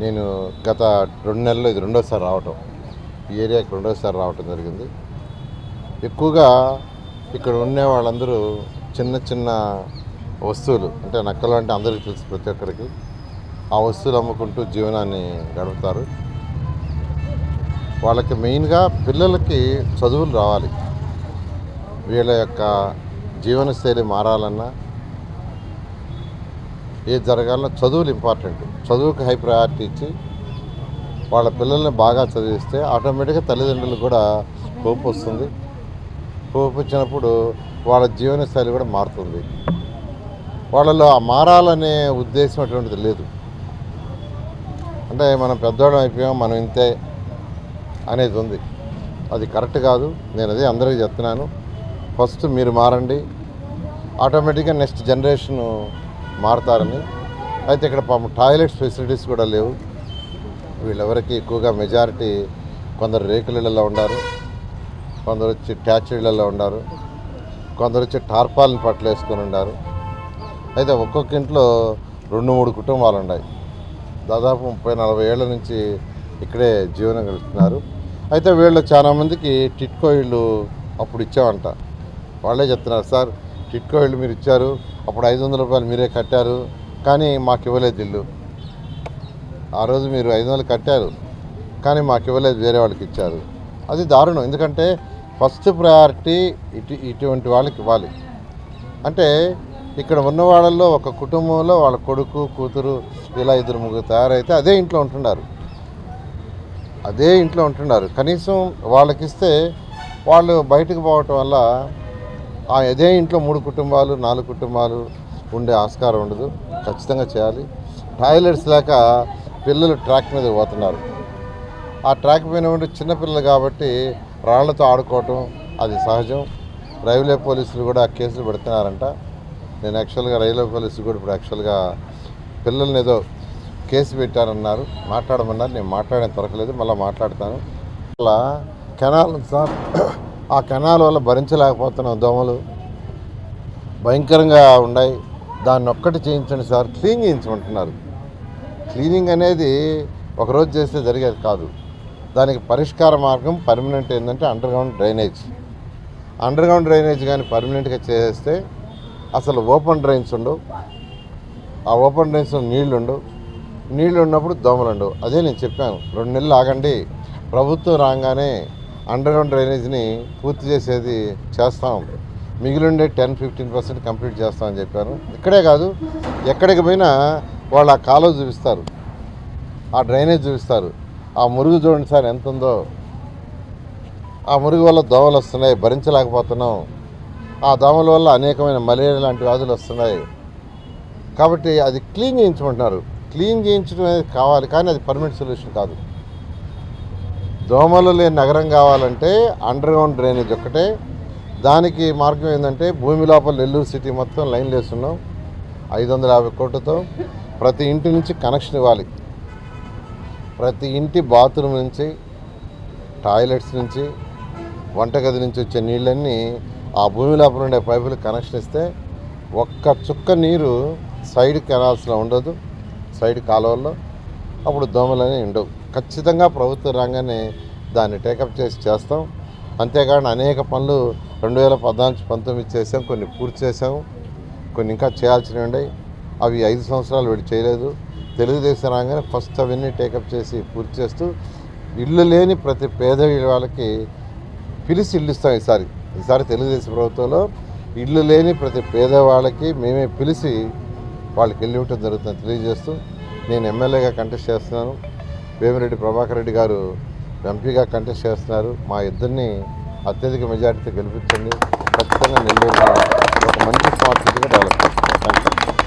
నేను గత రెండు నెలలు ఇది రెండోసారి రావటం. ఈ ఏరియాకి రెండోసారి రావటం జరిగింది. ఎక్కువగా ఇక్కడ ఉండే వాళ్ళందరూ చిన్న చిన్న వస్తువులు అంటే నక్కలు అంటే అందరికీ తెలుసు ప్రతి ఒక్కరికి. ఆ వస్తువులు అమ్ముకుంటూ జీవనాన్ని గడుపుతారు. వాళ్ళకి మెయిన్గా పిల్లలకి చదువులు రావాలి. వీళ్ళ యొక్క జీవనశైలి మారాలన్నా ఏది జరగాలన్నా చదువులు ఇంపార్టెంట్. చదువుకి హై ప్రయారిటీ ఇచ్చి వాళ్ళ పిల్లల్ని బాగా చదివిస్తే ఆటోమేటిక్గా తల్లిదండ్రులకు కూడా హోప్ వస్తుంది. హోప్ వచ్చినప్పుడు వాళ్ళ జీవనశైలి కూడా మారుతుంది. వాళ్ళలో ఆ మారాలనే ఉద్దేశం అటువంటిది లేదు. అంటే మనం పెద్దవాళ్ళం అయిపోయాం మనం ఇంతే అనేది ఉంది. అది కరెక్ట్ కాదు. నేను అదే అందరికీ చెప్తున్నాను. ఫస్ట్ మీరు మారండి. ఆటోమేటిక్గా నెక్స్ట్ జనరేషన్ మారుతారని. అయితే ఇక్కడ పాపం టాయిలెట్స్ ఫెసిలిటీస్ కూడా లేవు. వీళ్ళెవరికి ఎక్కువగా మెజారిటీ కొందరు రేకులలో ఉండారు కొందరు వచ్చి ట్యాచ్ ఉన్నారు ఉండారు కొందరు వచ్చి టార్పాలను పట్లేసుకొని ఉన్నారు ఉండారు. అయితే ఒక్కొక్క ఇంట్లో రెండు మూడు కుటుంబాలు ఉన్నాయి దాదాపు ముప్పై నలభై ఏళ్ళ నుంచి ఇక్కడే జీవనం గడుపుతున్నారు. అయితే వీళ్ళు చాలామందికి టిట్కో ఇళ్ళు అప్పుడు ఇచ్చామంట. వాళ్ళే చెప్తున్నారు సార్ టిట్కో ఇళ్ళు మీరు ఇచ్చారు అప్పుడు ఐదు వందల రూపాయలు మీరే కట్టారు కానీ మాకు ఇవ్వలేదు ఇల్లు. ఆ రోజు మీరు ఐదు వందలు కట్టారు కానీ మాకు ఇవ్వలేదు వేరే వాళ్ళకి ఇచ్చారు. అది దారుణం. ఎందుకంటే ఫస్ట్ ప్రయారిటీ ఇటు ఇటువంటి వాళ్ళకి ఇవ్వాలి. అంటే ఇక్కడ ఉన్న వాళ్ళల్లో ఒక కుటుంబంలో వాళ్ళ కొడుకు కూతురు ఇలా ఇద్దరు ముగ్గురు తయారైతే అదే ఇంట్లో ఉంటున్నారు. అదే ఇంట్లో ఉంటున్నారు. కనీసం వాళ్ళకిస్తే వాళ్ళు బయటకు పోవటం వల్ల ఆ అదే ఇంట్లో మూడు కుటుంబాలు నాలుగు కుటుంబాలు ఉండే ఆస్కారం ఉండదు. ఖచ్చితంగా చేయాలి. టాయిలెట్స్ లేక పిల్లలు ట్రాక్ మీద పోతున్నారు. ఆ ట్రాక్ పైన ఉండి చిన్నపిల్లలు కాబట్టి రాళ్ళతో ఆడుకోవటం అది సహజం. రైల్వే పోలీసులు కూడా కేసులు పెడుతున్నారంట. నేను యాక్చువల్గా రైల్వే పోలీసులు కూడా ఇప్పుడు యాక్చువల్గా పిల్లల్ని ఏదో కేసు పెట్టారన్నారు. మాట్లాడమన్నారు. నేను మాట్లాడిన దొరకలేదు మళ్ళీ మాట్లాడతాను. అలా కెనాల్ సార్ ఆ కెనాల్ వల్ల భరించలేకపోతున్నాం దోమలు భయంకరంగా ఉన్నాయి. దాన్ని ఒక్కటి చేయించండి సార్. క్లీన్ చేయించమంటున్నారు. క్లీనింగ్ అనేది ఒకరోజు చేస్తే జరిగేది కాదు. దానికి పరిష్కార మార్గం పర్మనెంట్ ఏంటంటే అండర్గ్రౌండ్ డ్రైనేజ్. అండర్గ్రౌండ్ డ్రైనేజ్ కానీ పర్మనెంట్గా చేస్తే అసలు ఓపెన్ డ్రైన్స్ ఉండవు. ఆ ఓపెన్ డ్రైన్స్లో నీళ్ళు ఉండవు. నీళ్ళు ఉన్నప్పుడు దోమలు ఉండవు. అదే నేను చెప్పాను. రెండు నెలలు ఆగండి. ప్రభుత్వం రాగానే అండర్ గ్రౌండ్ డ్రైనేజ్ని పూర్తి చేసేది చేస్తాం మిగిలిండే టెన్ ఫిఫ్టీన్ పర్సెంట్ కంప్లీట్ చేస్తామని చెప్పాను ఇక్కడే కాదు ఎక్కడికి పోయినా వాళ్ళు ఆ కాలువ చూపిస్తారు. ఆ డ్రైనేజ్ చూపిస్తారు. ఆ మురుగు చూడండి సార్ ఎంత ఉందో. ఆ మురుగు వల్ల దోమలు వస్తున్నాయి భరించలేకపోతున్నాం. ఆ దోమల వల్ల అనేకమైన మలేరియా లాంటి వ్యాధులు వస్తున్నాయి. కాబట్టి అది క్లీన్ చేయించమంటున్నారు క్లీన్ చేయించడం అనేది కావాలి కానీ అది పర్మనెంట్ సొల్యూషన్ కాదు. దోమలు లేని నగరం కావాలంటే అండర్ గ్రౌండ్ డ్రైనేజ్ ఒక్కటే. దానికి మార్గం ఏంటంటే భూమి లోపల నెల్లూరు సిటీ మొత్తం లైన్లు వేస్తున్నాం. ఐదు వందల యాభై కోట్లతో ప్రతి ఇంటి నుంచి కనెక్షన్ ఇవ్వాలి. ప్రతి ఇంటి బాత్రూమ్ నుంచి టాయిలెట్స్ నుంచి వంటగది నుంచి వచ్చే నీళ్ళన్నీ ఆ భూమి లోపల ఉండే పైపులు కనెక్షన్ ఇస్తే ఒక్క చుక్క నీరు సైడ్ కెనాల్స్లో ఉండదు సైడ్ కాలువల్లో. అప్పుడు దోమలని ఉండవు. ఖచ్చితంగా ప్రభుత్వం రాగానే దాన్ని టేకప్ చేసి చేస్తాం. అంతేకాని అనేక పనులు రెండు వేల పద్నాలుగు పంతొమ్మిది చేసాం కొన్ని పూర్తి చేసాం కొన్ని ఇంకా చేయాల్సినవి ఉన్నాయి. అవి ఐదు సంవత్సరాలు వీడు చేయలేదు. తెలుగుదేశం రాగానే ఫస్ట్ అవన్నీ టేకప్ చేసి పూర్తి చేస్తూ ఇల్లు లేని ప్రతి పేద వాళ్ళకి పిలిచి ఇల్లు ఇస్తాం ఈసారి. ఈసారి తెలుగుదేశం ప్రభుత్వంలో ఇల్లు లేని ప్రతి పేదవాళ్ళకి మేమే పిలిచి వాళ్ళకి వెళ్ళి ఇవ్వటం జరుగుతుంది తెలియజేస్తూ నేను ఎమ్మెల్యేగా కంటెస్ట్ చేస్తున్నాను. వేమిరెడ్డి ప్రభాకర్ రెడ్డి గారు ఎంపీగా కంటెస్ట్ చేస్తున్నారు. మా ఇద్దరిని అత్యధిక మెజార్టీతో గెలిపించండి. ఖచ్చితంగా నెల్లూరు ఒక మంచి స్మార్ట్ సిటీగా